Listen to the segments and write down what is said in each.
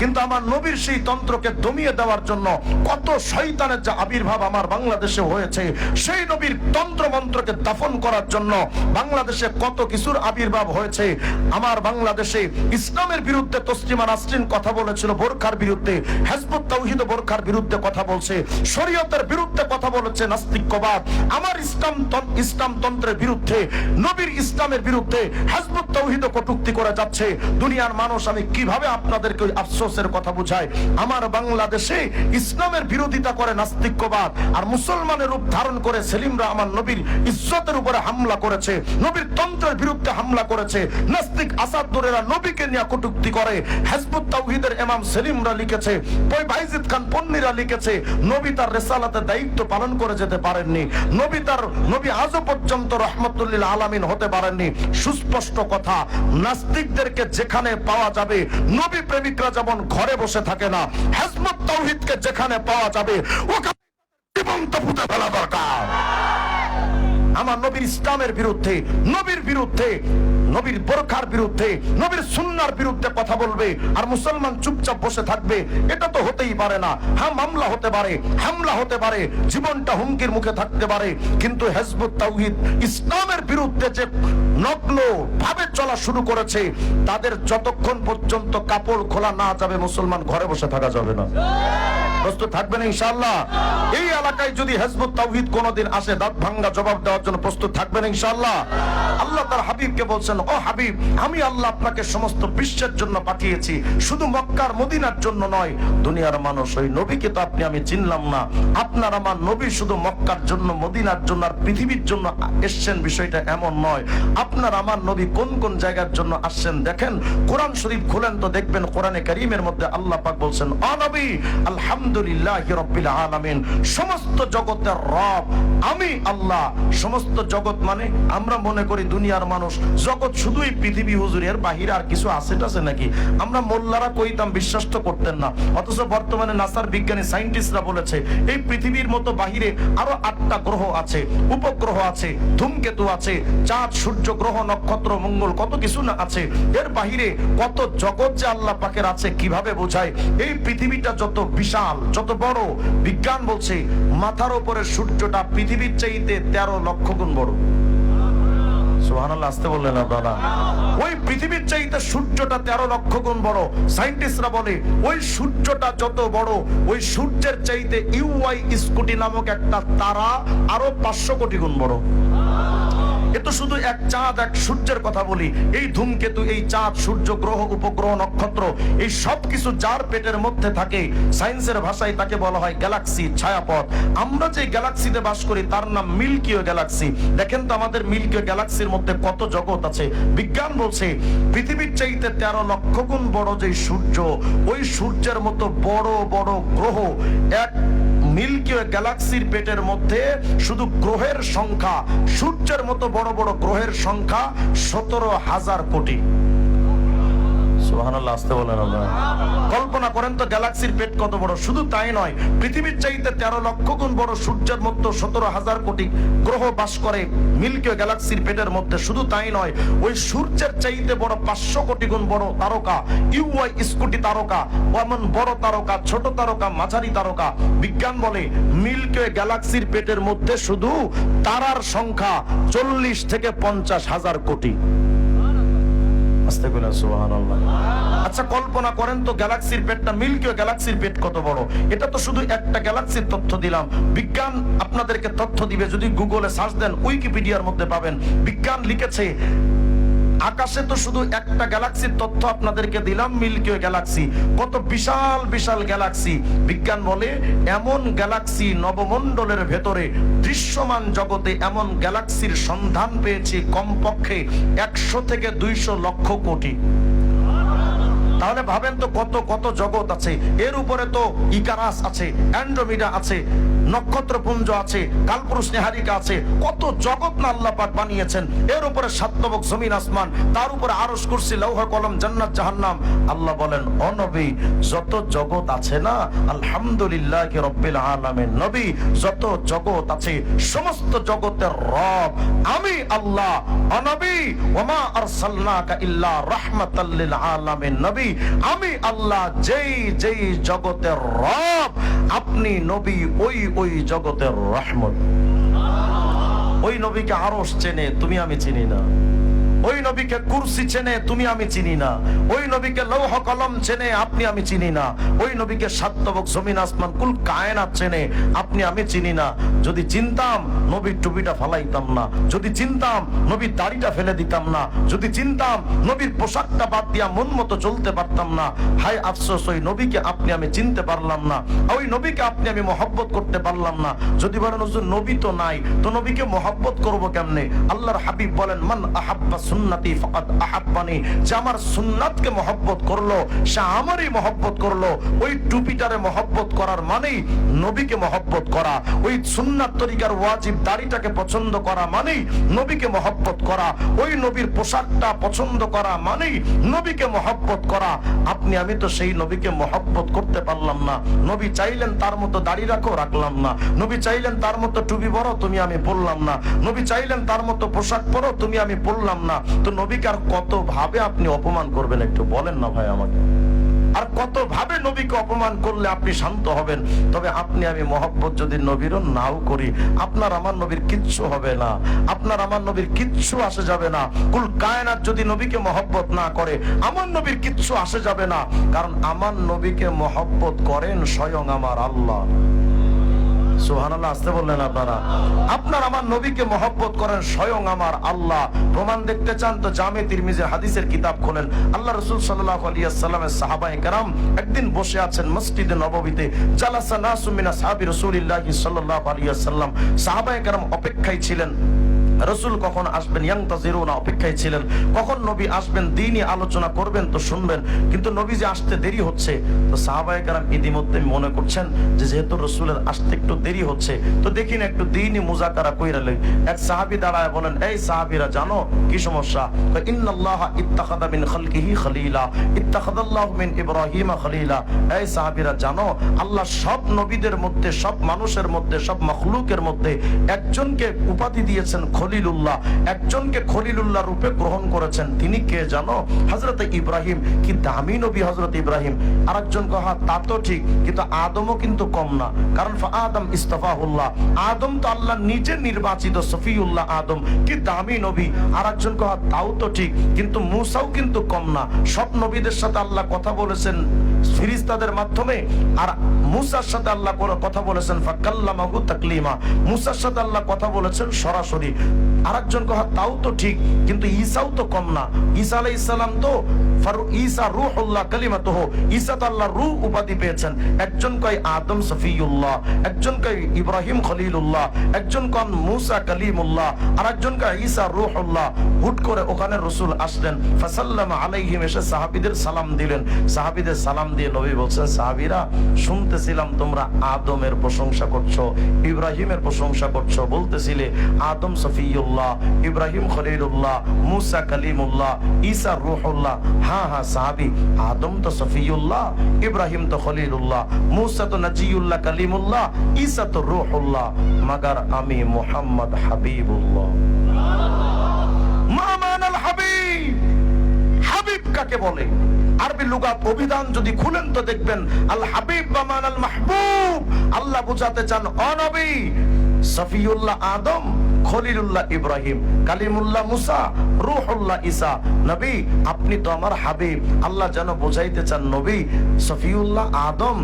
কিন্তু আমার নবীর সেই তন্ত্রকে দমিয়ে দেওয়ার জন্য কত শয়তানের যে আবির্ভাব আমার বাংলাদেশে হয়েছে, সেই নবীর তন্ত্র মন্ত্রকে দাফন করার জন্য বাংলাদেশে কত কিছুর আবির্ভাব হয়েছে। আমার বাংলাদেশে ইসলামের বিরুদ্ধে তসলিমা নাসরিন কথা বলেছিল, বোরখার বিরুদ্ধে, হেজবুত তাওহিদ বোরখার বিরুদ্ধে কথা বলছে, শরীয়তের বিরুদ্ধে কথা বলেছে নাস্তিকবাদ আমার ইসলাম ইসলাম তন্ত্রের বিরুদ্ধে, নবীর ইসলামের বিরুদ্ধে হেজবুত তাওহিদ কটূক্তি করে যাচ্ছে। দুনিয়ার মানুষ, আমি কীভাবে আপনাদেরকে ওই আফসোসের কথা বুঝাই আমার বাংলাদেশে ইসলামের বিরোধিতা করে নাস্তিকবাদ আর মুসলমানের রূপ ধারণ করে সেলিমরা আমার নবীর ইজ্জতের উপরে হামলা করেছে, নবীর তন্ত্রের বিরুদ্ধে হামলা করেছে। নাস্তিক আসাদুরেরা নবীকে নিয়ে কটূক্তি করে, হেজবুত তাওহিদের ইমাম সেলিমরা লিখেছে, ওই বাইজিদ খান পন্নীরা লিখেছে, নবী তার রেসালাতের দায়িত্ব পালন করে যেতে পারেননি, নবী তার, নবী আজও পর্যন্ত রহমতুল্লিল আলামিন হতে পারেননি। সুস্পষ্ট কথা, নাস্তিকদেরকে যেখানে পাওয়া যাবে, নবী প্রেমিকরা যেমন ঘরে বসে থাকে না। হেজমত তৌহিদকে যেখানে পাওয়া যাবে, ওখানে জীবন্ত পুঁতে ফেলা দরকার। আমার নবীর ইসলামের বিরুদ্ধে, নবীর বিরুদ্ধে নবীর বোরখার বিরুদ্ধে, নবীর সুন্নার বিরুদ্ধে কথা বলবে আর মুসলমান চুপচাপ বসে থাকবে, এটা তো হতেই পারে না। হ্যাঁ মামলা হতে পারে, হামলা হতে পারে, জীবনটা হুমকির মুখে থাকতে পারে, কিন্তু হেজবুত তাওহিদ ইসলামের বিরুদ্ধে যে নগ্ন ভাবে চলা শুরু করেছে, তাদের যতক্ষণ পর্যন্ত কাপড় খোলা না যাবে, মুসলমান ঘরে বসে থাকা যাবে না। প্রস্তুত থাকবেন ইনশাআল্লাহ। এই এলাকায় যদি হেজবুত তাওহিদ কোনোদিন আসে, দাঁত ভাঙ্গা জবাব দেওয়ার জন্য প্রস্তুত থাকবেন ইনশাআল্লাহ। আল্লাহ তার হাবিবকে বলছেন, ও হাবিব, আমি আল্লাহ আপনাকে সমস্ত বিশ্বের জন্য পাঠিয়েছি। শুধু মক্কার মদিনার জন্য নয়, দুনিয়ার মানুষ, ওই নবীকে তো আপনি আমি চিনলাম না। আপনার আমার নবী শুধু মক্কার জন্য, মদিনার জন্য আর পৃথিবীর জন্য এসছেন। বিষয়টা এমন নয়। আপনার আমার নবী কোন কোন জায়গার জন্য আসছেন দেখেন? কোরআন শরীফ খুলেন তো দেখবেন, কোরআনে কারীমের মধ্যে আল্লাহ পাক বলছেন অনবী আলহামদুলিল্লাহ রব্বিল আলামিন। সমস্ত জগতের রব, আমি আল্লাহ। সমস্ত জগৎ মানে আমরা মনে করি দুনিয়ার মানুষ। জগৎ শুধুই পৃথিবী হুজুর, এর বাহিরে আর কিছু আছে টাছে নাকি? আমরা মোল্লারা কইতাম বিশ্বাস তো করতেন না। অথচ বর্তমানে নাসার বিজ্ঞানী বলেছে, এই পৃথিবীর মতো বাহিরে আরও আটটা গ্রহ আছে। উপগ্রহ আছে, ধূমকেতু আছে, চাঁদ, সূর্য, গ্রহ, নক্ষত্র, মঙ্গল, কত কিছু না আছে। এর বাহিরে কত জগৎ যে আল্লাহ পাকের আছে, কীভাবে বোঝায়? এই পৃথিবীটা যত বিশাল যত বড় বিজ্ঞান বলছে, মাথার উপরে সূর্যটা পৃথিবীর চাইতে তেরো লক্ষ গুণ বড়। আসতে বললেন আপনারা। ওই পৃথিবীর চাইতে সূর্যটা তেরো লক্ষ গুণ বড়। সায়েন্টিস্টরা বলে, ওই সূর্যটা যত বড়, ওই সূর্যের চাইতে ইউআই স্কুটি নামক একটা তারা আরও পাঁচশো কোটি গুণ বড়। এ তো শুধু এক চাঁদ, এক সূর্যের কথা বলি। এই ধূমকেতু, এই চাঁদ, সূর্য, গ্রহ, উপগ্রহ, নক্ষত্র, এই সব কিছু যার পেটের মধ্যে থাকে, সায়েন্সের ভাষায় তাকে বলা হয় গ্যালাক্সি, ছায়াপথ। আমরা যে গ্যালাক্সিতে বাস করি, তার নাম মিল্কিও গ্যালাক্সি। দেখেন তো আমাদের মিল্কিও গ্যালাক্সির মধ্যে কত জগৎ আছে। বিজ্ঞান বলছে, পৃথিবীর চাইতে তেরো লক্ষ গুণ বড় যে সূর্য, ওই সূর্যের মতো বড় বড় গ্রহ এক মিল্কি ওয়ে গ্যালাক্সির পেটের মধ্যে শুধু গ্রহের সংখ্যা, সূর্যের মতো বড় বড় গ্রহের সংখ্যা সতেরো হাজার কোটি। আসতে বলেন। কল্পনা করেন তো গ্যালাক্সির পেট কত বড়? শুধু তাই নয়, পৃথিবীর চাইতে তেরো লক্ষ গুণ বড় সূর্যের সতেরো হাজার কোটি গ্রহ বাস করে গ্যালাক্সির পেটের মধ্যে। শুধু তাই নয়, ওই সূর্যের চাইতে বড় পাঁচশো কোটি গুণ বড় তারকা ইউআই স্কুটি তারকা বড় তারকা, ছোট তারকা, মাঝারি তারকা, বিজ্ঞান বলে গ্যালাক্সির পেটের মধ্যে শুধু তারার সংখ্যা চল্লিশ থেকে পঞ্চাশ হাজার কোটি। আচ্ছা কল্পনা করেন তো গ্যালাক্সির পেটটা মিল্কিও গ্যালাক্সির পেট কত বড়? এটা তো শুধু একটা গ্যালাক্সির তথ্য দিলাম। বিজ্ঞান আপনাদেরকে তথ্য দিবে, যদি গুগলে সার্চ দেন, উইকিপিডিয়ার মধ্যে পাবেন। বিজ্ঞান লিখেছে আকাশে তো শুধু একটা গ্যালাক্সির তথ্য আপনাদেরকে দিলাম, মিল্কি ওয়ে গ্যালাক্সি কত বিশাল বিশাল গ্যালাক্সি বিজ্ঞান বলে এমন গ্যালাক্সি নবমণ্ডলের ভেতরে দৃশ্যমান জগতে এমন গ্যালাক্সির সন্ধান পেয়েছে কমপক্ষে একশো থেকে দুইশো লক্ষ কোটি। তাহলে ভাবেন তো কত কত জগৎ আছে। এর উপরে তো ইকারাস আছে, অ্যান্ড্রোমিডা আছে। নক্ষত্রপুঞ্জ আছে, কালপুরুষ নেহারিকা আছে, কত জগৎ না আল্লাহ পাক বানিয়েছেন। এর উপরে সাতবক জমিন আসমান, তার উপরে আরশ কুরসি, লৌহ কলম, জান্নাত, জাহান্নাম। আল্লাহ বলেন, ও নবী, যত জগৎ আছে না, আলহামদুলিল্লাহ রব্বিল আলামিন। নবী, যত জগৎ আছে, সমস্ত জগতের রব, আমি আল্লাহ, অনবী, ওমা আরসালনাকা ইল্লা রাহমাতাল লিল আলামিন। নবী, আমি আল্লাহ, যেই যেই জগতের রব, আপনি নবী, ওই ওই জগতের রহমত। ওই নবীকে আরস চেনে তুমি আমি চিনি না। ওই নবীকে কুরসি চেনে তুমি আমি চিনি না। ওই নবীকে লৌহ কলম চেনে আপনি আমি চিনি না। ওই নবীকে সাত্তবক জমিন আসমান কুল কায়নাত চেনে আপনি আমি চিনি না। যদি চিনতাম, নবীর টুপিটা ফালাইতাম না। যদি চিনতাম, নবীর দাড়িটা ফেলে দিতাম না। যদি চিনতাম, নবীর পোশাকটা বাদ দিয়া মন মতো চলতে পারতাম না। হাই আফসোস, ওই নবীকে আপনি আমি চিনতে পারলাম না। ওই নবীকে আপনি আমি মহব্বত করতে পারলাম না। যদি বলেন নবী তো নাই, তো নবীকে মহব্বত করব কেমনে? আল্লাহর হাবিব বলেন, মান আহাব্বা সুন্নতি ফাকাদ আহাব্বানি। যে আমার সুন্নাতকে মহব্বত করল, সে আমারই মহব্বত করল। ওই টুপিটারে মহব্বত করার মানেই নবীকে মহব্বত করা। ওই সুন্নাত তরিকার ওয়াজিব দাড়িটাকে পছন্দ করা মানেই নবীকে মহব্বত করা। ওই নবীর পোশাকটা পছন্দ করা মানেই নবীকে মহব্বত করা। আপনি, আমি তো সেই নবীকে মহব্বত করতে পারলাম না। নবী চাইলেন তার মতো দাড়ি রাখো, রাখলাম না। নবী চাইলেন তার মতো টুপি পরো, তুমি আমি পরলাম না। নবী চাইলেন তার মতো পোশাক পরো, তুমি আমি পরলাম না। তো নবীকে আর কত ভাবে আপনি অপমান করবেন একটু বলেন না ভাই আমাকে। আর কত ভাবে নবীকে অপমান করলে আপনি শান্ত হবেন? তবে আপনি আমি মহব্বত যদি নবীরও নাও করি, আপনার আমার নবীর কিচ্ছু হবে না। আপনার আমার নবীর কিচ্ছু আসে যাবে না। কুল কায়নাত যদি নবীকে মহব্বত না করে, আমার নবীর কিচ্ছু আসে যাবে না। কারণ আমার নবীকে মহব্বত করেন স্বয়ং আমার আল্লাহ। আসতে বললেন আপনারা। আপনার আমার নবীকে মহব্বত করেন স্বয়ং আমার আল্লাহ। প্রমাণ দেখতে চান তো জামে তিরমিজের হাদিসের কিতাব খোলেন। আল্লাহ রসুল সাল্লাহ আলিয়াসাল্লামের সাহাবাই কারাম একদিন বসে আছেন মসজিদে নববীতে। জালাসা নাসুমিনা সাহাবি রসুলিল্লাহ সাল্লাহ আলিয়াসাল্লাম সাহাবাই কারাম অপেক্ষায় ছিলেন। রসুল কখন আসবেন? ইয়াংতাজিরুনা অপেক্ষায় ছিলেন। কখন নবী আসবেন? দিনই আলোচনা করবেন, তো শুনবেন। কিন্তু নবী যে আসতে দেরি হচ্ছে, তো সাহাবায়ে কারাম ইতিমধ্যে মনে করছেন যে যেহেতু রসুলের আসতে একটু দেরি হচ্ছে, তো দেখি না একটু দিনই মুজাকারা কইরা এক সাহাবী দাঁড়ায় বলেন, এই সাহাবীরা জানো কি সমস্যা? ইন্নাল্লাহা ইত্তাখাযা মিন খালকিহি খলিলা মিন ইব্রাহিমা খলিলা। এই সাহাবীরা জানো, আল্লাহ সব নবীদের মধ্যে, সব মানুষের মধ্যে, সব মখলুকের মধ্যে একজনকে উপাধি দিয়েছেন খলিলুল্লাহ, একজনকে খলিলুল্লাহ রূপে গ্রহণ করেছেন। তিনি কে জানো? হযরত ইব্রাহিম, কি দামি নবী হযরত ইব্রাহিম। আরেকজন কহা তা তো ঠিক, কিন্তু আদমও কিন্তু কম না। কারণ আদম ইস্তফাহুল্লাহ। আদম তো আল্লাহ নিজে নির্বাচিত, সফিউল্লাহ আদম, কি দামি নবী। আরেকজন কহা তাও তো ঠিক, কিন্তু মুসাও কিন্তু কম না। সব নবীদের সাথে আল্লাহ কথা বলেছেন। মাধ্যমে, আর মুসার সাথে আল্লাহ কথা বলেছেন, ফাকাল্লামাহু তাকলিমা। মুসার সাথে আল্লাহ কথা বলেছেন সরাসরি। আরেকজন কহা তাও তো ঠিক, কিন্তু ঈসাও তো কম না। ঈসা আলাইহিস সালাম তো ঈসা রূহুল্লাহ কালিমাতুহ। ঈসা তো আল্লাহ রূহ উপাধি পেয়েছেন। একজন কয় আদম সফিউল্লাহ, একজন কয় ইব্রাহিম খলিলুল্লাহ, একজন কন মুসা কালিমুল্লাহ আর একজন কয় ঈসা রূহুল্লাহ। হুট করে ওখানে রসুল আসলেন, ফাসাল্লাম আলাইহিম এসে সাহাবীদের সালাম দিলেন। সাহাবীদের সালাম দিয়ে নবী বলছেন, সাহাবীরা, শুনতেছিলাম তোমরা আদমের প্রশংসা করছ, ইব্রাহিমের প্রশংসা করছ। বলতেছিলে, আদম সফিউল্লাহ, ইব্রাহিম খলিলুল্লাহ, মুসা কালিমুল্লাহ, ঈসা রূহুল্লাহ। হ্যাঁ হ্যাঁ সাহাবী, আদম তো সফিউল্লাহ, ইব্রাহিম তো খলিলুল্লাহ, মুসা তো নাজিউল্লাহ কালিমুল্লাহ, ঈসা তো রূহুল্লাহ। মাগার আমি মুহাম্মদ হাবিবুল্লাহ। মামান আল হাবিব হাবিব কাকে বলে? আরবি লুগা অভিধান যদি খুলেন তো দেখবেন, আল হাবিব বামান আল মাহবুব, আল্লাহ বুঝাতে চান অনবী সফিউল্লাহ আদম। খলিলুল্লাহ ইব্রাহিম, কালিমুল্লাহ মুসা, রুহুল্লাহ ঈসা। নবী, আপনি তো আমার হাবিব। আল্লাহ যেন বোঝাইতে চান, নবী, সফিউল্লাহ আদম।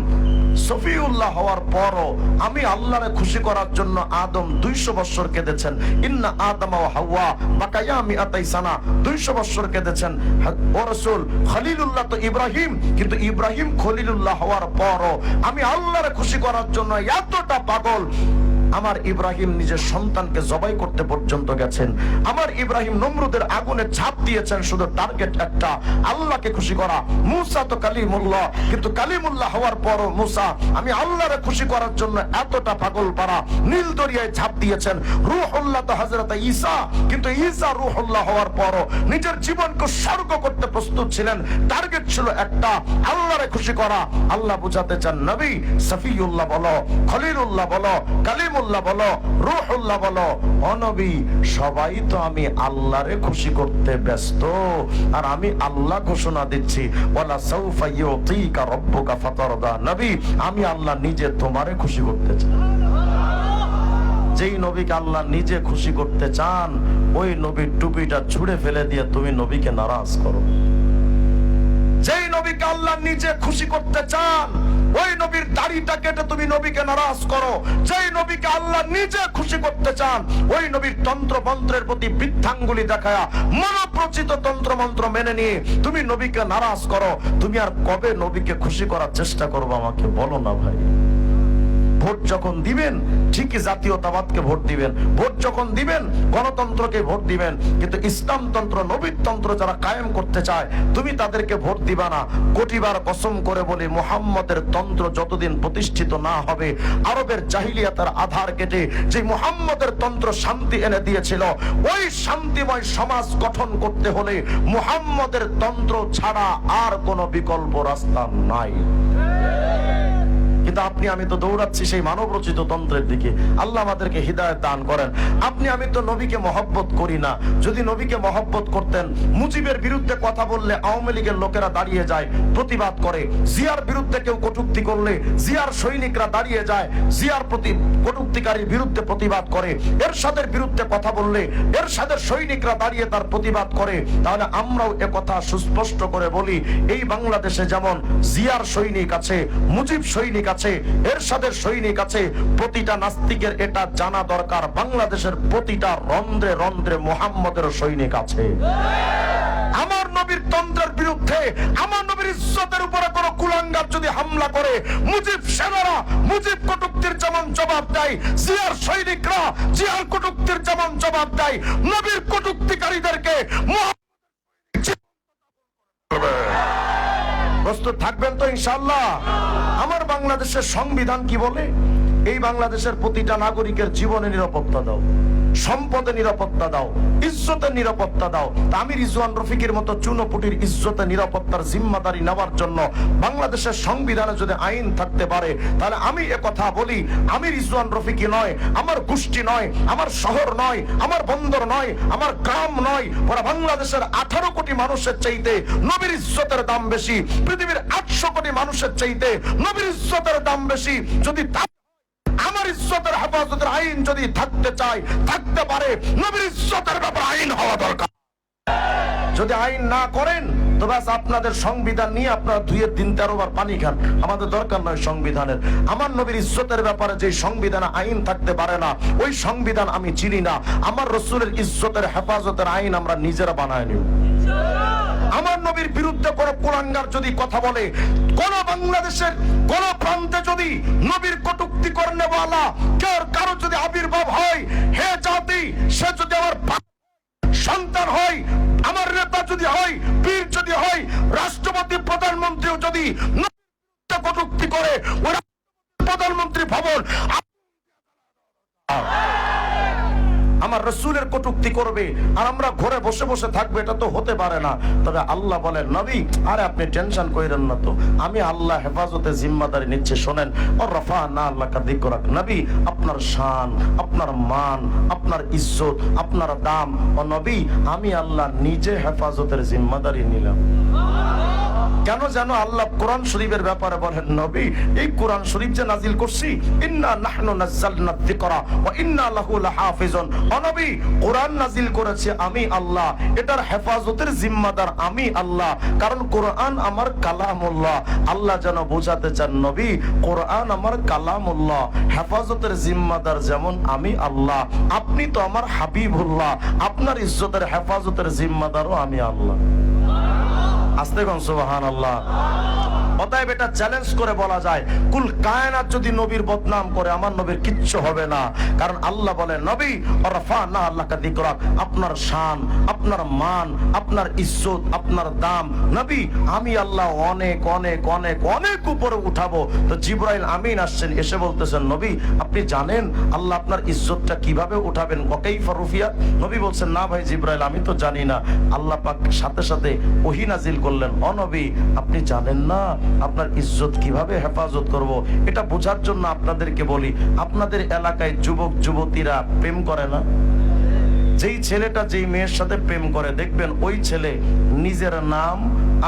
সফিউল্লাহ হওয়ার পরও আমি আল্লাহরে খুশি করার জন্য আদম দুইশো বৎসর কেঁদেছেন। ইন্না আদম ও হাওয়া আমি দুইশো বৎসর কেঁদেছেন। ও রসুল, খলিলুল্লাহ তো ইব্রাহিম, কিন্তু ইব্রাহিম খলিলুল্লাহ হওয়ার পরও আমি আল্লাহরে খুশি করার জন্য এতটা পাগল। আমার ইব্রাহিম নিজের সন্তানকে জবাই করতে পর্যন্ত গেছেন। আমার ইব্রাহিম নমরুদের আগুনে ঝাঁপ দিয়েছেন, শুধু টার্গেট একটা, আল্লাহকে খুশি করা। মুসা তো কালিমুল্লাহ, কিন্তু কালিমুল্লাহ হওয়ার পরও মুসা, আমি আল্লাহরে খুশি করার জন্য এতটা পাগল পারা নীল দরিয়ায় ঝাঁপ দিয়েছেন। রুহুল্লাহ তো হযরত ঈসা, কিন্তু ঈসা রুহুল্লাহ হওয়ার পরও নিজের জীবনকে উৎসর্গ করতে প্রস্তুত ছিলেন। টার্গেট ছিল একটা, আল্লাহরে খুশি করা। আল্লাহ বুঝাতে চান, নবী, সফিউল্লাহ বলো, খলিলুল্লাহ বলো, কালিমুল্লাহ বলো বলো অনবী সবাই তো আমি আল্লাহরে খুশি করতে ব্যস্ত, আর আমি আল্লাহ ঘোষণা দিচ্ছি, ওয়ালা সাউফা ইউতিকা রাব্বুকা ফাতারদা নবী, আমি আল্লাহ নিজে তোমারে খুশি করতে চাই। যেই নবীকে আল্লাহ নিজে খুশি করতে চান, ওই নবীর টুপিটা ছুঁড়ে ফেলে দিয়ে তুমি নবীকে নারাজ করো। যেই নবীকে আল্লাহ নিজে খুশি করতে চান ওই নবীর দাড়িটা কেটে তুমি নবীকে নারাজ করো। যেই নবীকে আল্লাহ নিজে খুশি করতে চান, ওই নবীর তন্ত্র মন্ত্রের প্রতি বৃদ্ধাঙ্গুলি দেখায়া মনোপ্রচিত তন্ত্র মন্ত্র মেনে নিয়ে তুমি নবীকে নারাজ করো। তুমি আর কবে নবীকে খুশি করার চেষ্টা করব আমাকে বলো না ভাই। ভোট যখন দিবেন, ঠিকই জাতীয়তাবাদকে ভোট দিবেন। ভোট যখন দিবেন, গণতন্ত্রকে ভোট দিবেন। কিন্তু ইসলামতন্ত্র নবীতন্ত্র যারা কায়েম করতে চায়, তুমি তাদেরকে ভোট দিবা না। কোটিবার কসম করে বলি, মুহাম্মদের তন্ত্র যতদিন প্রতিষ্ঠিত না হবে, আরবের জাহিলিয়াতের আধার কেটে যে মুহাম্মদের তন্ত্র শান্তি এনে দিয়েছিল, ওই শান্তিময় সমাজ গঠন করতে হলে মুহাম্মদের তন্ত্র ছাড়া আর কোনো বিকল্প রাস্তা নাই। কিন্তু আপনি, আমি তো দৌড়াচ্ছি সেই মানব রচিত তন্ত্রের দিকে। আল্লাহ আমাদেরকে হৃদায়ত দান করেন। আপনি, আমি তো নবীকে মহব্বত করি না। যদি নবীকে মহব্বত করতেন, মুজিবের বিরুদ্ধে কথা বললে আওয়ামী লীগের লোকেরা দাঁড়িয়ে যায়, প্রতিবাদ করে। জিয়ার বিরুদ্ধে কেউ কটুক্তি করলে, জিয়ার সৈনিকরা দাঁড়িয়ে যায়, জিয়ার প্রতি কটুক্তিকারীর বিরুদ্ধে প্রতিবাদ করে। এরশাদের বিরুদ্ধে কথা বললে, এরশাদের সৈনিকরা দাঁড়িয়ে তার প্রতিবাদ করে। তাহলে আমরাও এ কথা সুস্পষ্ট করে বলি, এই বাংলাদেশে যেমন জিয়ার সৈনিক আছে, মুজিব সৈনিক আছে এরশাদের সৈনিক আছে, প্রতিটা নাস্তিকের এটা জানা দরকার, বাংলাদেশের প্রতিটা রন্ধ্রে রন্ধ্রে মোহাম্মদের সৈনিক আছে। আমার নবীর তন্ত্রের বিরুদ্ধে, আমার নবীর ইজ্জতের উপরে কোনো কুলাঙ্গার যদি হামলা করে, মুজিব সেনারা মুজিব কটুক্তির যেমন জবাব দেয়, জিয়ার সৈনিকরা জিয়ার কটুক্তির যেমন জবাব দেয়, নবীর কটুক্তিকারীদেরকে মুহাম্মদ প্রস্তুত থাকবেন তো ইনশাল্লাহ আমার বাংলাদেশের সংবিধান কি বলে? এই বাংলাদেশের প্রতিটা নাগরিকের জীবনে নিরাপত্তা দাও। সম্পদে নিরাপত্তা দাও, ইজ্জতের নিরাপত্তা দাও। তা আমি রিজওয়ান রফিকের মতো চুনোপুটির ইজ্জতে নিরাপত্তার জিম্মাদারি নেওয়ার জন্য বাংলাদেশের সংবিধানে যদি আইন থাকতে পারে, তাহলে আমি এ কথা বলি, আমি রিজওয়ান রফিকি নয়, আমার গোষ্ঠী নয়, আমার শহর নয়, আমার বন্দর নয়, আমার গ্রাম নয়, ওরা বাংলাদেশের আঠারো কোটি মানুষের চাইতে নবীর ইজ্জতের দাম বেশি, পৃথিবীর আটশো কোটি মানুষের চাইতে নবীর ইজ্জতের দাম বেশি। যদি তা আমার ইজ্জতের হেফাজতের আইন যদি থাকতে চায়, থাকতে পারে। নবীর ইজ্জতের ব্যাপার আইন হওয়া দরকার। যদি আইন না করেন, তো ব্যাস আপনাদের সংবিধান নিয়ে আপনারা দুইয়ের দিন তেরো বার পানি খান। আমাদের দরকার নয় সংবিধানের। আমার নবীর ইজ্জতের ব্যাপারে যে সংবিধানে আইন থাকতে পারে না, ওই সংবিধান আমি চিনি না। আমার রসুলের ইজ্জতের হেফাজতের আইন আমরা নিজেরা বানায় নিব। আমার নবীর বিরুদ্ধে কোন কুলাঙ্গার যদি কথা বলে, কোন বাংলাদেশের কোন প্রান্তে যদি নবীর কটুক্তি করনে বলা কেউ কারও যদি আবির্ভাব হয়, হে জাতি, সে যদি আমার সন্তান হয়, আমার নেতা যদি হয় বীর যদি হয়, রাষ্ট্রপতি, প্রধানমন্ত্রীও যদি কটুক্তি করে প্রধানমন্ত্রী ভবন আমার রসুলের কটুক্তি করবে আর আমরা ঘরে বসে বসে থাকব, এটা তো হতে পারে না। তবে আল্লাহ বলেন, নবী, আরে আপনি টেনশন করেন না তো। আমি আল্লাহ হেফাজতে জিম্মাদারি নিচ্ছে, শোনেন। ও রফা, না আল্লাহ কাদিক রাখ নবী, আপনার শান, আপনার মান, আপনার ইজ্জত, আপনার দাম। ও নবী, আমি আল্লাহ নিজে হেফাজতের জিম্মাদারি নিলাম। কেন যেন আল্লাহ কোরআন শরীফের ব্যাপারে বলেন, নবী, এই কোরআন শরীফ যে নাজিল করছি, ইন্না নাহনু নাযালনা যিকরা ওয়া ইন্না লাহু লাহাফিজুন। ও কোরআন নাজিল করেছে আমি আল্লাহ, এটার হেফাজতের জিম্মাদার আমি আল্লাহ, কারণ কোরআন আমার কালামুল্লাহ। আল্লাহ যেন বোঝাতে চান, নবী, কোরআন আমার কালামুল্লাহ, হেফাজতের জিম্মাদার যেমন আমি আল্লাহ, আপনি তো আমার হাবিবুল্লাহ, আপনার ইজ্জতের হেফাজতের জিম্মাদারও আমি আল্লাহ। আসতে কোন সুবাহান আল্লাহ অতএব এটা চ্যালেঞ্জ করে বলা যায়, কুল কায়নাত যদি নবীর বদনাম করে, আমার নবীর কিচ্ছু হবে না। কারণ আল্লাহ বলে নবী রফা না আল্লাহ কা দিকরাক, আপনার শান, আপনার মান, আপনার ইজ্জত, আপনার দাম। নবী, আমি আল্লাহ অনেক অনেক অনেক অনেক উপরে উঠাবো। তো জিব্রাইল আমিন আসছেন, এসে বলতেছেন, নবী, আপনি জানেন আল্লাহ আপনার ইজ্জতটা কীভাবে উঠাবেন? ককেই ফরুফিয়া নবী বলছেন, না ভাই জিব্রাইল, আমি তো জানি না। আল্লাহ পাক সাথে সাথে ওহি নাজিল করলেন অ নবী, আপনি জানেন না আপনার ইজ্জত কীভাবে হেফাজত করব? এটা বোঝার জন্য আপনাদেরকে বলি, আপনাদের এলাকায় যুবক, যুবতীরা প্রেম করে না? যেই ছেলেটা যেই মেয়ের সাথে প্রেম করে, দেখবেন ওই ছেলে নিজের নাম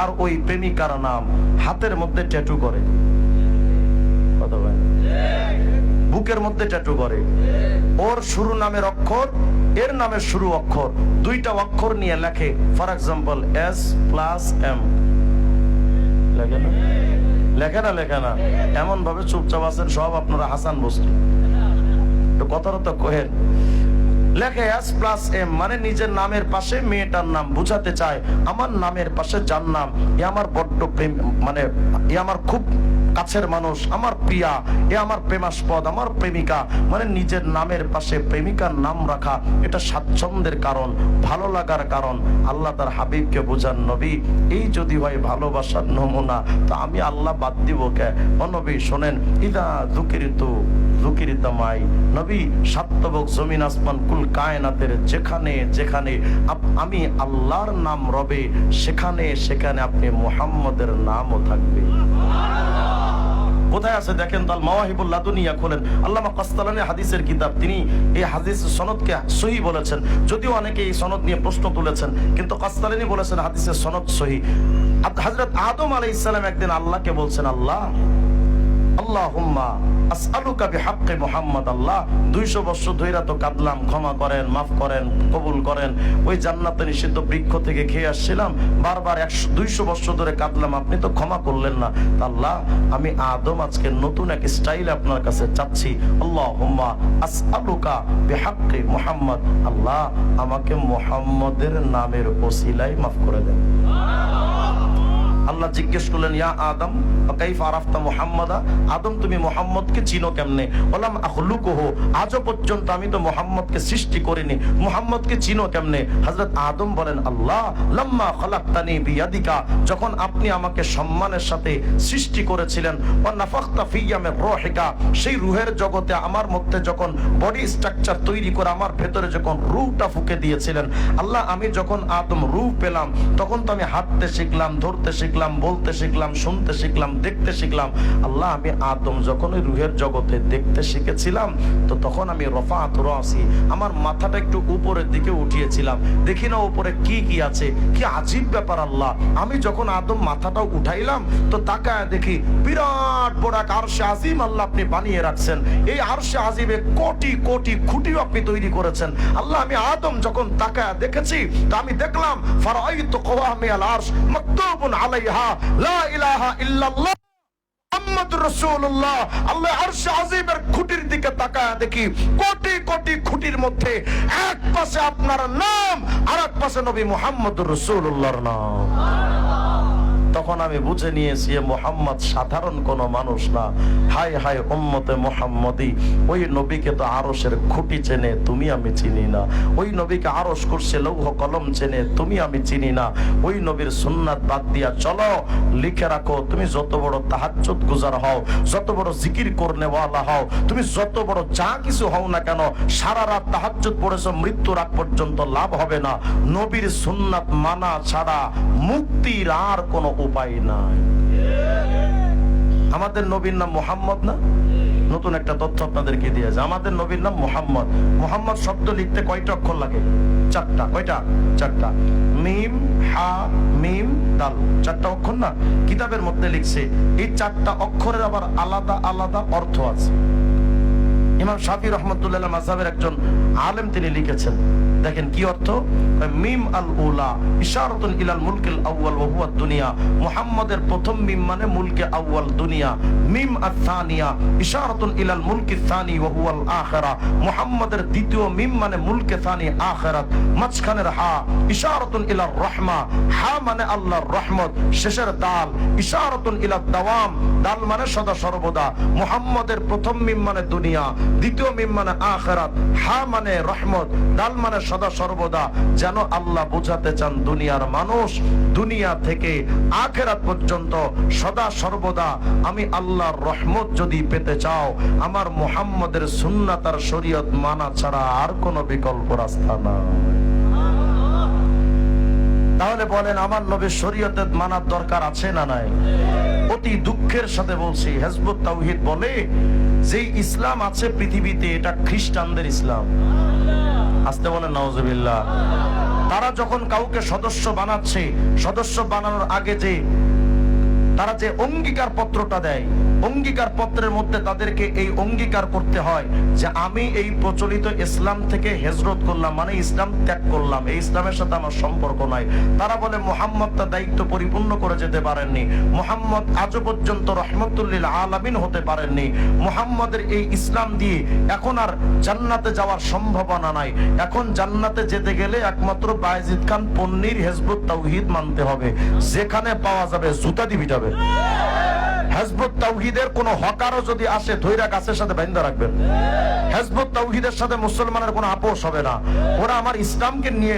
আর ওই প্রেমিকার নাম হাতের মধ্যে ট্যাটু করে। বুকের মধ্যে ট্যাটু করে। ওর শুরু নামের অক্ষর, এর নামের শুরু অক্ষর, দুইটা অক্ষর নিয়ে লেখে for example S plus M লেখে না? লেখে না লেখে না। এমন ভাবে চুপচাপ আছেন সব আপনারা হাসান বস্তু। তো কথাটা তো কোহেন। লেখে এস প্লাস এম মানে নিজের নামের পাশে মেয়েটার নাম বুঝাতে চায়। আমার নামের পাশে যার নাম, এ আমার বড্ড প্রেম মানে এ আমার খুব কাছের মানুষ, আমার প্রিয়া, এ আমার প্রেমাস্পদ, আমার প্রেমিকা। মানে নিজের নামের পাশে প্রেমিকার নাম রাখা, এটা স্বাচ্ছন্দ্যের কারণ, ভালো লাগার কারণ। আল্লাহ তার হাবিবকে বোঝান, নবী, এই যদি হয় ভালোবাসার নমুনা, তো আমি আল্লাহ বাদ দিব কে? নবী, শোনেন, ইদা দুকিরিত দুকিরিতামাই নবী, সাত্তবক জমিন আসমান কুল কায়নাতের যেখানে যেখানে আমি আল্লাহর নাম রবে, সেখানে সেখানে আপনি মুহাম্মদের নামও থাকবে। কোথায় আছে? দেখেন তাল মাওয়াহিবুল লাদুনিয়া খোলেন। আল্লামা কাস্তালানি হাদিসের কিতাব, তিনি এই হাদিস সনদকে সহি বলেছেন। যদিও অনেকে এই সনদ নিয়ে প্রশ্ন তুলেছেন, কিন্তু কাস্তালানি বলেছেন হাদিসের সনদ সহি। হযরত আদম আলাই ইসলাম একদিন আল্লাহকে বলছেন, আল্লাহ আল্লাহুম্মা আসআলুকা বিহাক্কি মুহাম্মদ, আল্লাহ। 200 বছর ধইরা তো কাঁদলাম, ক্ষমা করেন, মাফ করেন, কবুল করেন। ওই জান্নাতে নিষিদ্ধ বৃক্ষ থেকে খেয়ে আসছিলাম, বারবার 100 200 বছর ধরে কাঁদলাম, আপনি তো ক্ষমা করলেন না। আল্লাহ, আমি আদম আজকে নতুন এক স্টাইল আপনার কাছে চাচ্ছি। আল্লাহুম্মা আসআলুকা বিহাক্কি মুহাম্মদ, আল্লাহ, আমাকে মুহাম্মদের নামের ওসিলায় মাফ করে দেন। আল্লাহ জিজ্ঞেস করলেন, ইয়া আদম কাইফ আরাফতা মুহাম্মাদা? আদম, তুমি মুহাম্মদকে চিনো কেমনে? বললাম আখলুকুহু, আজও পর্যন্ত আমি তো মুহাম্মদকে সৃষ্টি করিনি। মুহাম্মদকে চিনো কেমনে? হযরত আদম বলেন, আল্লাহ, লাম্মা খালাকতানি বিয়াদিকা, যখন আপনি আমাকে সম্মানের সাথে সৃষ্টি করেছিলেন, ওয়া নাফাখতা ফিয়া মির রূহিকা, সেই রূহের জগতে আমার মধ্যে যখন বডি স্ট্রাকচার তৈরি করে আমার ভেতরে যখন রূহটা ফুকে দিয়েছিলেন, আল্লাহ, আমি যখন আদম রূহ পেলাম, তখন তো আমি হাঁটতে শিখলাম, ধরতে শিখলাম বলতে শিখলাম, শুনতে শিখলাম, দেখতে শিখলাম। আল্লাহ, আমি আদম যখন ওই রুহের জগতে দেখতে শিখেছিলাম, তো তখন আমি রফাত রাসি, আমার মাথাটা একটু উপরের দিকে উঠিয়েছিলাম। দেখি না উপরে কি কি আছে? কি আজীব ব্যাপার আল্লাহ। আমি যখন আদম মাথাটা উঠাইলাম, তো তাকায় দেখি বিরাট বড় এক আরশে আজিম আল্লাহ আপনি বানিয়ে রাখছেন। এই আরশে আজিমে কোটি কোটি খুঁটিও আপনি তৈরি করেছেন। আল্লাহ, আমি আদম যখন তাকায় দেখেছি, তো আমি দেখলাম, ফারাইতু কওয়ামিয়াল আরশ মাকতুবুন আলাইহা দিকে দেখি, কোটি কোটি খুঁটির মধ্যে পাশে আপনার নাম আর এক পাশে নবী মোহাম্মদ রসুল্লাহর নাম। তখন আমি বুঝে নিয়েছি মোহাম্মদ সাধারণ কোন মানুষ না। হাই হাই উম্মতে মোহাম্মদি, ওই নবীকে তো আরসের খুঁটি চেনে, তুমি আমি চিনি না। ওই নবীকে আরস করছে লৌহ, কলম চেনে, তুমি আমি চিনি না। ওই নবীর সুন্নাত বাদ দিয়া চলো, লিখে রাখো, তুমি যত বড় তাহাজ্জুদ গুজার হও, যত বড় জিকির করনেওয়ালা হও, তুমি যত বড় যা কিছু হও না কেন, সারা রাত তাহাজ্জুদ পড়েছো, মৃত্যুর আগ পর্যন্ত লাভ হবে না। নবীর সুন্নাত মানা ছাড়া মুক্তির আর কোনো উপায় নাই। আমাদের নবীর নাম মোহাম্মদ না? নতুন একটা তথ্য আপনাদেরকে দিয়েছে আমাদের নবীর নাম মোহাম্মদ। মোহাম্মদ শব্দ লিখতে কয়টা অক্ষর লাগে? চারটা। কয়টা? চারটা। মিম, হা, মিম, দাল। চারটা অক্ষর না? কিতাবের মধ্যে লিখছে, এই চারটা অক্ষরের আবার আলাদা আলাদা অর্থ আছে। ইমাম শাফি রহমতুল্লাহ মাসাবের একজন আলেম তিনি লিখেছেন দেখেন কি অর্থ? মিম আল উলা, ইশারাতুন ইলাল মুলকিল আউয়াল ওয়া হুয়া দুনিয়া। মুহাম্মাদের প্রথম মিম মানে মুলকে আউয়াল দুনিয়া। মিম আত-তানিয়া ইশারাতুন ইলাল মুলকি সানি ওয়া হুয়াল আখিরা। মুহাম্মাদের দ্বিতীয় মিম মানে মুলকে সানি আখিরাত। মাঝখানের হা, ইশারাতুন ইলার রহমা। হা মানে আল্লাহর রহমত, শেষের দাল। ইশারাতুন ইলা দাওয়াম, দাল মানে সদা সর্বদা। মুহাম্মাদের প্রথম মিম মানে দুনিয়া, দ্বিতীয় মিম মানে আখিরাত। হা মানে রহমত, দাল মানে সদা সর্বদা যেন আল্লাহ বোঝাতে চান দুনিয়ার মানুষ, দুনিয়া থেকে আখেরাত পর্যন্ত সদা সর্বদা আমি আল্লাহর রহমত যদি পেতে চাও, আমার মুহাম্মদের সুন্নাত শরীয়ত মানা ছাড়া আর কোনো বিকল্প রাস্তা নাই। তাহলে বলেন, আমার নবীর শরীয়তের মানার দরকার আছে না নাই? অতি দুঃখের সাথে বলছি, হেজবুত তাওহিদ বলে যে ইসলাম আছে পৃথিবীতে, এটা খ্রিস্টানদের ইসলাম। আসতে বলেন নওয়াজবিল্লাহ তারা যখন কাউকে সদস্য বানাচ্ছে, সদস্য বানানোর আগে যে, তারা যে অঙ্গীকার পত্রটা দেয় অঙ্গীকার পত্রের মধ্যে তাদেরকে এই অঙ্গীকার করতে হয় যে আমি এই প্রচলিত ইসলাম থেকে হেজরত করলাম মানে ইসলাম ত্যাগ করলাম। এই ইসলামের সাথে আমার সম্পর্ক নাই। তারা বলে, মোহাম্মদ তার দায়িত্ব পরিপূর্ণ করে যেতে পারেননি। মোহাম্মদ আজও পর্যন্ত রহমতুল্লিল আলামিন হতে পারেননি। মোহাম্মদের এই ইসলাম দিয়ে এখন আর জান্নাতে যাওয়ার সম্ভাবনা নাই। এখন জান্নাতে যেতে গেলে একমাত্র বায়েজিদ খান পন্নির হেজবুত তাওহিদ মানতে হবে। যেখানে পাওয়া যাবে জুতা দিবি যাবে হেজবুত তাওহিদের কোনো হকারও যদি আসে ধৈরা গাছের সাথে বাইন্দা রাখবেন। হেজবুত তাওহিদের সাথে মুসলমানের কোনো আপোষ হবে না। ওরা আমার ইসলামকে নিয়ে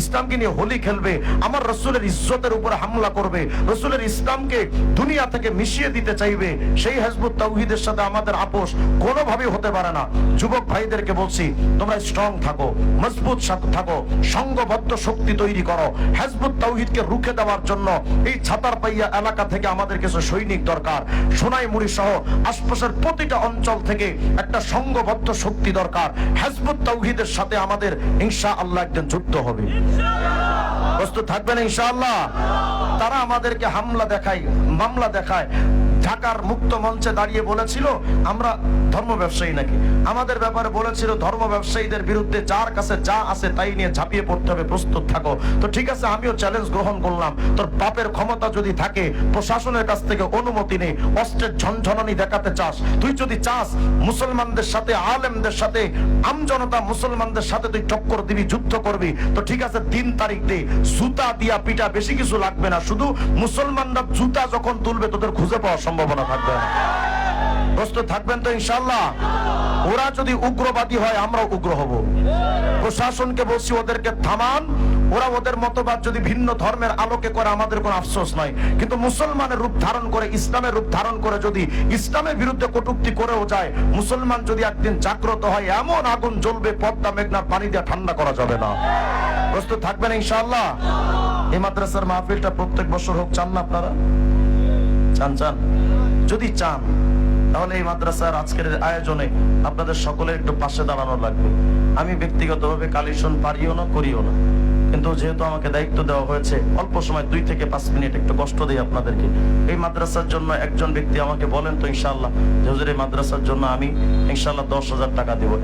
ইসলামকে নিয়ে হোলি খেলবে, আমার রসুলের ইজ্জতের উপরে হামলা করবে, রসুলের ইসলামকে দুনিয়া থেকে মিশিয়ে দিতে চাইবে, সেই হেজবুত তাওহিদের সাথে আমাদের আপোষ কোনোভাবে হতে পারে না। যুবক ভাইদেরকে বলছি, তোমরা স্ট্রং থাকো, মজবুত থাকো সংঘবদ্ধ শক্তি তৈরি করো। হেজবুত তাওহিদকে রুখে দেওয়ার জন্য এই ছাতার পাইয়া এলাকা থেকে আমাদের কিছু সৈনিক দরকার। সোনাইমুড়ি সহ আশপাশের প্রতিটা অঞ্চল থেকে একটা সংঘবদ্ধ শক্তি দরকার। হেজবুত তাওহিদের সাথে আমাদের ইনশা আল্লাহ একদিন যুদ্ধ হবে। প্রস্তুত থাকবেন ইনশাআল্লাহ। তারা আমাদেরকে হামলা দেখায় মামলা দেখায়। ঢাকার মুক্ত মঞ্চে দাঁড়িয়ে বলেছিল, আমরা ধর্ম ব্যবসায়ী নাকি? আমাদের ব্যাপারে বলেছিল, ধর্ম ব্যবসায়ীদের বিরুদ্ধে যার কাছে যা আছে তাই নিয়ে ঝাঁপিয়ে পড়তে হবে, প্রস্তুত থাকো। তো ঠিক আছে, আমিও চ্যালেঞ্জ গ্রহণ করলাম। তোর বাপের ক্ষমতা যদি থাকে, প্রশাসনের কাছ থেকে অনুমতি নেই অস্ত্রের ঝনঝনানি দেখাতে চাস। তুই যদি চাস, মুসলমানদের সাথে, আলেমদের সাথে আমজনতা মুসলমানদের সাথে তুই টক্কর দিবি, যুদ্ধ করবি, তো ঠিক আছে, তিন তারিখ দে, জুতা দিয়া পিটা বেশি কিছু লাগবে না। শুধু মুসলমানরা জুতা যখন তুলবে, তোদের খুঁজে পাওয়ার সম্ভাবনা থাকবে না। প্রস্তুত থাকবেন তো ইনশাল্লাহ ওরা যদি উগ্রবাদী হয়, আমরাও উগ্র হব। প্রশাসনকে বলছি, ওদেরকে থামান। ওরা ওদের মতবাদ যদি ভিন্ন ধর্মের আলোকে করে, আমাদের কোনো আফসোস নাই। কিন্তু মুসলমানের রূপ ধারণ করে, ইসলামের রূপ ধারণ করে যদি ইসলামের বিরুদ্ধে কটুক্তি করেও যায়, মুসলমান যদি একদিন জাগ্রত হয়, এমন আগুন জ্বলবে, পদ্মা মেঘনার পানি দিয়ে ঠান্ডা করা যাবে না। প্রস্তুত থাকবেন ইনশাআল্লাহ? এই মাদ্রাসার মাহফিলটা প্রত্যেক বছর হোক, চান না আপনারা? চান চান। যদি চান, তাহলে এই মাদ্রাসার আজকের আয়োজনে আপনাদের সকলের একটু পাশে দাঁড়ানো লাগবে। আমি ব্যক্তিগতভাবে কালেকশন পারিও না, করিও না। কিন্তু যেহেতু আমাকে দায়িত্ব দেওয়া হয়েছে, অল্প সময়, দুই থেকে পাঁচ মিনিট একটু কষ্ট দিই আপনাদেরকে। এই মাদ্রাসার জন্য একজন ব্যক্তি আমাকে বলেন তো ইনশাল্লাহ যে হুজুর, এই মাদ্রাসার জন্য আমি ইনশাল্লাহ দশ হাজার টাকা দেবো।